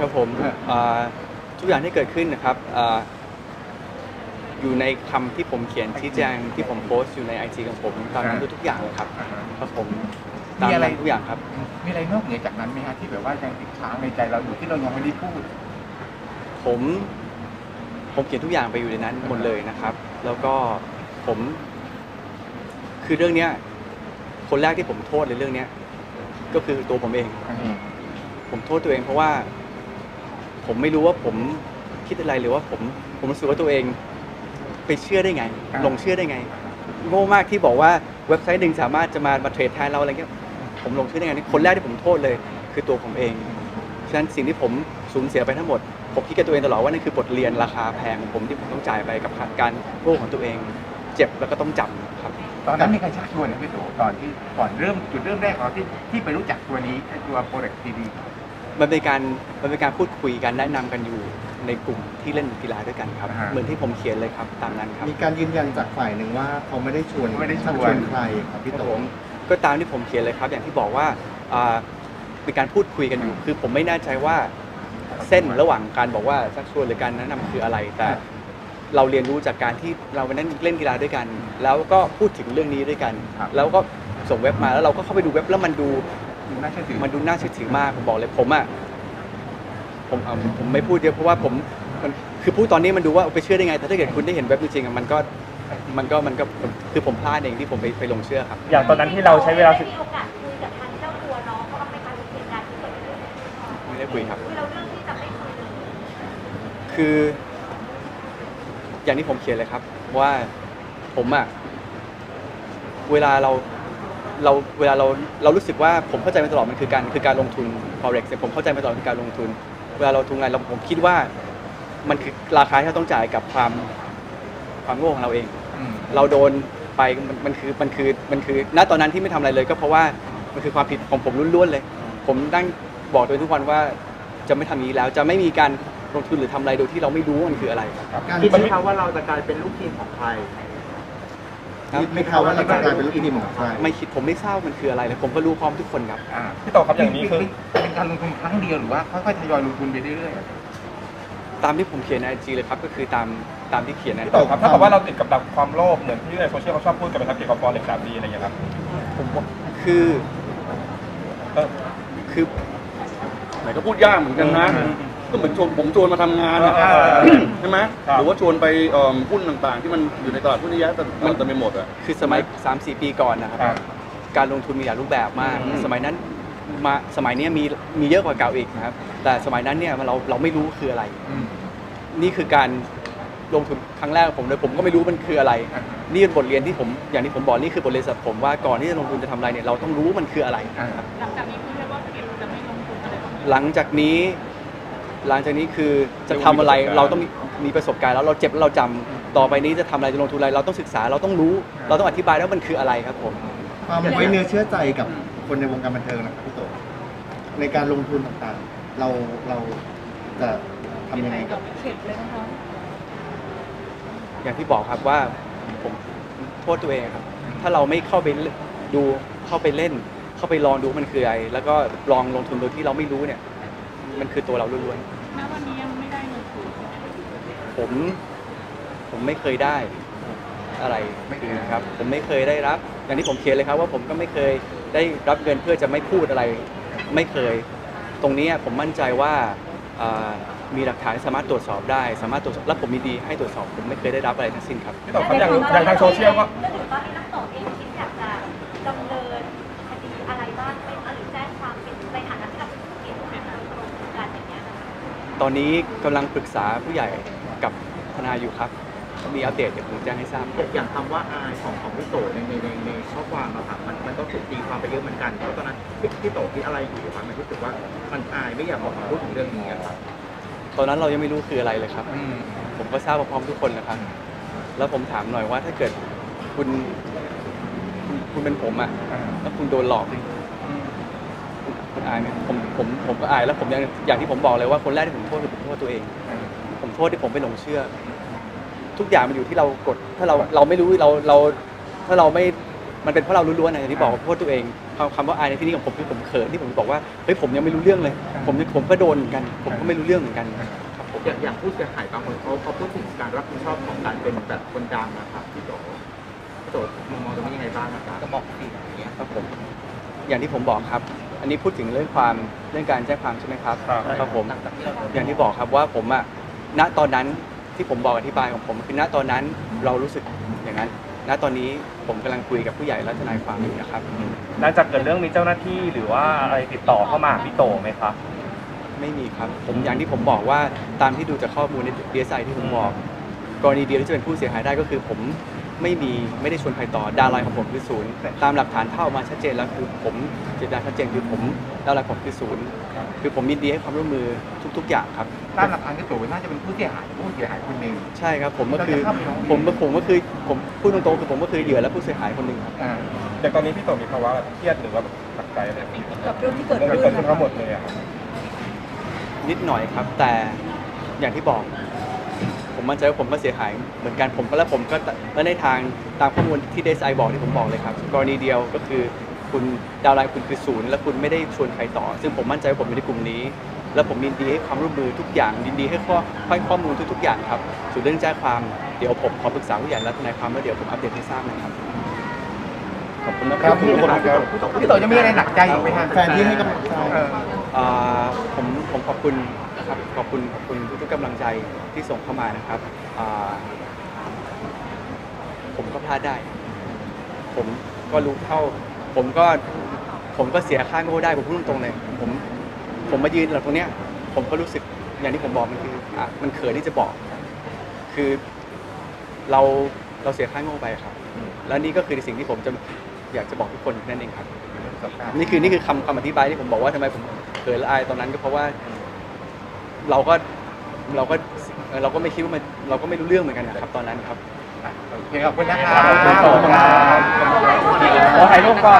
ครับผมอ่าทุกอย่างที่เกิดขึ้นนะครับอ่าอยู่ในคำที่ผมเขียนชี้แจงที่ผมโพสต์อยู่ในไอจีของผมตอนนั้นทุกอย่างเลยครับครับผมตามมีอะไร นั้นทุกอย่างครับ มีอะไรนอกเหนือจากนั้นไหมฮะที่แบบว่ายังติดค้างในใจเราอยู่ที่เรายังไม่ได้พูด ผมผมเขียนทุกอย่างไปอยู่ในนั้นหมดเลยนะครับ แล้วก็ผม คือเรื่องเนี้ย คนแรกที่ผมโทษในเรื่องเนี้ยก็คือตัวผมเอง ผมโทษตัวเองเพราะว่า ผมไม่รู้ว่าผมคิดอะไรหรือว่าผมผมรู้สึกว่าตัวเองไปเชื่อได้ไงอ่า หลงเชื่อได้ไง โง่มากที่บอกว่าเว็บไซต์หนึ่งสามารถจะมามาเทรดแทนเราอะไรเงี้ยผมหลงเชื่อได้ไงนี่คนแรกที่ผมโทษเลย คือตัวผมเองฉะนั้นสิ่งที่ผมสูญเสียไปทั้งหมด ผมคิดกับตัวเองตลอดว่านั่นคือบทเรียนราคาแพงของผมที่ผมต้องจ่ายไปกับการโง่ของตัวเอง เจ็บแล้วก็ต้องจำครับ ตอนนั้นมีใครชักชวนนะพี่ตู่ตอนที่ก่อนเริ่มจุดเริ่มแรกของเราที่ที่ไปรู้จักตัวนี้ไอ้ตัวโปรเจกต์ทีดี มันเป็นการมันเป็นการพูดคุยกันแนะนำกันอยู่ในกลุ่มที่เล่นกีฬาด้วยกันครับ อ่าฮะ เหมือนที่ผมเขียนเลยครับตามนั้นครับ มีการยืนยันจากฝ่ายหนึ่งว่าเขาไม่ได้ชวนไม่ได้ชวน ชักชวนใครครับพี่ครับโตผมก็ตามที่ผมเขียนเลยครับ อย่างที่บอกว่าอ่าเป็นการพูดคุยกันอยู่ คือผมไม่แน่ใจว่าเส้นระหว่างการบอกว่าชักชวนหรือการแนะนำคืออะไร แต่เราเรียนรู้จากการที่เราไปนั่งเล่นกีฬาด้วยกัน แล้วก็พูดถึงเรื่องนี้ด้วยกัน ครับ แล้วก็ส่งเว็บมาแล้วเราก็เข้าไปดูเว็บแล้วมันดู น่าเชื่อถือมันดูน่าเชื่อถือมากผมบอกเลยผมอะผมเอาผมไม่พูดเยอะเพราะว่าผมมันคือพูดตอนนี้มันดูว่าไปเชื่อได้ไง แต่ถ้าเกิดคุณได้เห็นเว็บจริงๆอะมันก็มันก็มันก็คือผมพลาดเองที่ผมไปไปลงเชื่อครับ อย่างตอนนั้นที่เราใช้เวลาได้มีโอกาสคุยกับทางเจ้าตัวน้องเขาบ้างไหมคะถึงเหตุการณ์ที่เกิดขึ้นไม่ได้คุยครับ คือเราเลือกที่จะไม่คุยเลยคือ อย่างที่ผมเขียนเลยครับ ว่าผมอะเวลาเรา เราเวลาเราเรารู้สึกว่าผมเข้าใจมาตลอดมันคือการคือการลงทุน forex เนี่ยผมเข้าใจมาตลอดคือการลงทุน เวลาเราลงทุนอะไรเราผมคิดว่า มันคือราคาที่เราต้องจ่ายกับความความโง่ของเราเองอืมเราโดนไปมันมันคือมันคือมันคือณตอนนั้นที่ไม่ทำอะไรเลย ก็เพราะว่ามันคือความผิดของผมล้วนๆเลย ผมตั้งบอกตัวเองทุกวันว่าจะไม่ทำอย่างนี้แล้วจะไม่มีการลงทุนหรือทำอะไรโดยที่เราไม่รู้ว่ามันคืออะไรครับการคิดไหมที่ครับว่าเราจะกลายเป็นลูกทีมของใคร คิดไหม่ข่าวว่าเราจะกลายเป็นลูกทีมของใครไม่คิดผมไม่ทราบมันคืออะไรเลยผมก็รู้พร้อมทุกคนครับอ่าพี่โตครับอย่างนี้คือเป็นการลงทุนครั้งเดียวหรือว่าค่อยๆทยอยลงทุนไปเรื่อยตามที่ผมเขียนในไอจีเลยครับก็คือตามตามที่เขียนในพี่โตครับถ้ากับว่าเราติดกับดักความโลภเหมือนที่ในโซเชียลเขาชอบพูดกันไหมครับเกี่ยวกับฟอเร็กซ์สามดีอะไรอย่างเงี้ยครับผมว่าคือเออคือไหนก็พูดยากเหมือนกันนะอืม ก็เหมือนชวนผมชวนมาทำงานอะเออใช่ไหมครับ หรือว่าชวนไปเอิ่มหุ้นต่างๆ ที่มันอยู่ในตลาดหุ้นเยอะแยะแต่มันแต่ไม่หมดอะคือสมัย 3-4 ปีก่อนนะครับ อ่า การลงทุนมีหลายรูปแบบมาก อืม สมัยนั้นมาสมัยเนี้ยมีมีเยอะกว่าเก่าอีกนะครับ แต่สมัยนั้นเนี่ยเราเราไม่รู้คืออะไรๆอืม นี่คือการลงทุนครั้งแรกของผมเลยผมก็ไม่รู้มันคืออะไร อ่านี่เป็นบทเรียนที่ผมอย่างที่ผมบอกนี่คือบทเรียนสำหรับผมว่าก่อนที่จะลงทุนจะทำอะไรเนี่ยเราต้องรู้ว่ามันคืออะไรอ่าหลังจากนี้คือเรียกว่าเก็บจะไม่ลงทุนอะไรแบบนี้หลังจากนี้ หลังจากนี้คือจะทำอะไรต้องมีประสบการณ์เราต้องมีมีประสบการณ์แล้วเราเจ็บแล้วเราจำต่อไปนี้จะทำอะไรจะลงทุนอะไรเราต้องศึกษาเราต้องรู้ เราต้องอธิบายว่ามันคืออะไรครับผม ความไว้เนื้อเชื่อใจกับคนในวงการบันเทิงนะครับพี่โตในการลงทุนต่างๆ เราเราจะทำยังไงกับเข็ดเลยนะคะอย่างที่บอกครับว่าผมโทษตัวเองครับ ถ้าเราไม่เข้าไปดูเข้าไปเล่น เข้าไปลองดูมันคืออะไร แล้วก็ลองลงทุนโดยที่เราไม่รู้เนี่ย มันคือตัวเราล้วน ณวันนี้ยังไม่ได้เงินคืนๆผมผมไม่เคยได้อะไรคือนะครับ ผมไม่เคยได้รับ อย่างที่ผมเขียนเลยครับว่าผมก็ไม่เคยได้รับเงินเพื่อจะไม่พูดอะไร ไม่เคย ตรงนี้ผมมั่นใจว่าอ่ามีหลักฐานสามารถตรวจสอบได้ สามารถตรวจสอบและผมมีดีให้ตรวจสอบผมไม่เคยได้รับอะไรทั้งสิ้นครับพี่โตครับอย่างอย่างทางโซเชียลก็ ตอนนี้กำลังปรึกษาผู้ใหญ่กับทนายอยู่ครับถ้ามีอัปเดตเดี๋ยวผมแจ้งให้ทราบครับอย่างคำว่าอายของของพี่โตในในในในข้อความอะครับมันมันก็ถูกตีความไปเยอะเหมือนกันเพราะตอนนั้นพี่พี่โตคิดอะไรอยู่ครับมันรู้สึกว่ามันอายไม่อยากออกมาพูดถึงเรื่องนี้อะครับตอนนั้นเรายังไม่รู้คืออะไรเลยครับ อืม ผมก็ทราบพร้อมๆทุกคนนะครับ แล้วผมถามหน่อยว่าถ้าเกิดคุณคุณคุณเป็นผมอะอ่า แล้วคุณโดนหลอกนี่ คุณคุณอายไหมผมผมผมก็อายแล้วผมยังอย่างที่ผมบอกเลยว่าคนแรกที่ผมโทษคือผมโทษตัวเอง ผมโทษที่ผมไปหลงเชื่อ ทุกอย่างมันอยู่ที่เรากด ถ้าเราเราไม่รู้เราเรา ถ้าเราไม่มันเป็นเพราะเราล้วนๆนะอย่างที่บอกว่าเพราะตัวเองคำคำว่าอายในที่นี้ของผมคือผมเขินที่ผมบอกว่าเฮ้ยผมยังไม่รู้เรื่องเลย ผมผมก็โดนเหมือนกัน ผมก็ไม่รู้เรื่องเหมือนกันครับผมอย่างอย่างผู้เสียหายบางคนเขาเขาพูดถึงการรับผิดชอบของการเป็นแบบคนดังนะครับพี่โตพี่โตมองมองตรงนี้ยังไงบ้างนะครับก็บอกสิอย่างเงี้ยครับผมอย่างที่ผมบอกครับ อันนี้พูดถึงเรื่องความเรื่องการแจ้งความใช่ไหมครับครับครับผมหลังจากที่เราอย่างที่บอกครับว่าผมอะณตอนนั้นที่ผมบอกอธิบายของผมคือณตอนนั้นเรารู้สึกอย่างนั้น ณตอนนี้ผมกำลังคุยกับผู้ใหญ่และทนายความอยู่นะครับ หลังจากเกิดเรื่องมีเจ้าหน้าที่หรือว่าอะไรติดต่อเข้ามาหาพี่โตไหมครับ ไม่มีครับ ผมอย่างที่ผมบอกว่าตามที่ดูจากข้อมูลในดีเอสไอที่ผมบอก กรณีเดียวที่จะเป็นผู้เสียหายได้ก็คือผม ไม่มีไม่ได้ชวนใครต่อดาวน์ไลน์ของผมคือศูนย์ตามหลักฐานเท่ามาชัดเจนแล้วคือผมเจตนาชัดเจนคือผมดาวน์ไลน์ผมคือศูนย์คือผมยินดีให้ความร่วมมือทุก ๆ อย่างครับตามหลักฐานพี่โตน่าจะเป็นผู้เสียหายผู้เสียหายคนหนึ่งใช่ครับ ผมก็คือเราจะเข้าไปร้องเรียนผมก็ผมก็คือผมพูดตรงๆคือผมก็คือเหยื่อและผู้เสียหายคนหนึ่งครับอ่าอย่างตอนนี้พี่โตมีภาวะแบบเครียดหรือว่าแบบหนักใจอะไรไหมกับเรื่องที่เกิดเรื่องที่ขึ้เกิดนขึ้นทั้งหมดเลยอะครับนิดหน่อยครับแต่อย่างที่บอก ผมมั่นใจว่าผมก็เสียหายเหมือนกันผมก็แล้วผมก็และในทางตามข้อมูลที่เดซไอบอกที่ผมบอกเลยครับกรณีเดียวก็คือคุณดาวน์ไลน์คุณคือศูนย์และคุณไม่ได้ชวนใครต่อ ซึ่งผมมั่นใจว่าผมอยู่ในกลุ่มนี้ แล้วผมยินดีให้ความร่วมมือทุกอย่างยินดีให้ข้อให้ข้อมูลทุกๆอย่างครับส่วนเรื่องแจ้งความเดี๋ยวผมขอปรึกษาผู้ใหญ่และทนายความแล้วเดี๋ยวผมอัปเดตให้ทราบนะครับขอบคุณนะครับพี่โตพี่โตจะมีอะไรหนักใจอยู่ไหมฮะแฟนที่ให้กำลังใจเอออ่าผมผมขอบคุณ นะครับ ขอบคุณขอบคุณทุกๆกำลังใจที่ส่งเข้ามานะครับอ่าผมก็พลาดได้ ผมก็รู้เท่า ผมก็ผมก็เสียค่าโง่ได้ผมพูดตรงๆเลยผมผมมายืนหลังตรงเนี้ย ผมก็รู้สึกอย่างที่ผมบอกมันคืออะมันเขินที่จะบอก คือเราเราเสียค่าโง่ไปครับ แล้วนี่ก็คือสิ่งที่ผมจะอยากจะบอกทุกคนนั่นเองครับ นี่คือนี่คือคำคำอธิบายที่ผมบอกว่าทำไมผมเขินและอายตอนนั้นก็เพราะว่า เราก็เราก็เอ่อเราก็ไม่คิดว่ามันเราก็ไม่รู้เรื่องเหมือนกันนะครับตอนนั้นครับ โอเคขอบคุณนะครับขอบคุณครับขอถ่ายรูปก่อน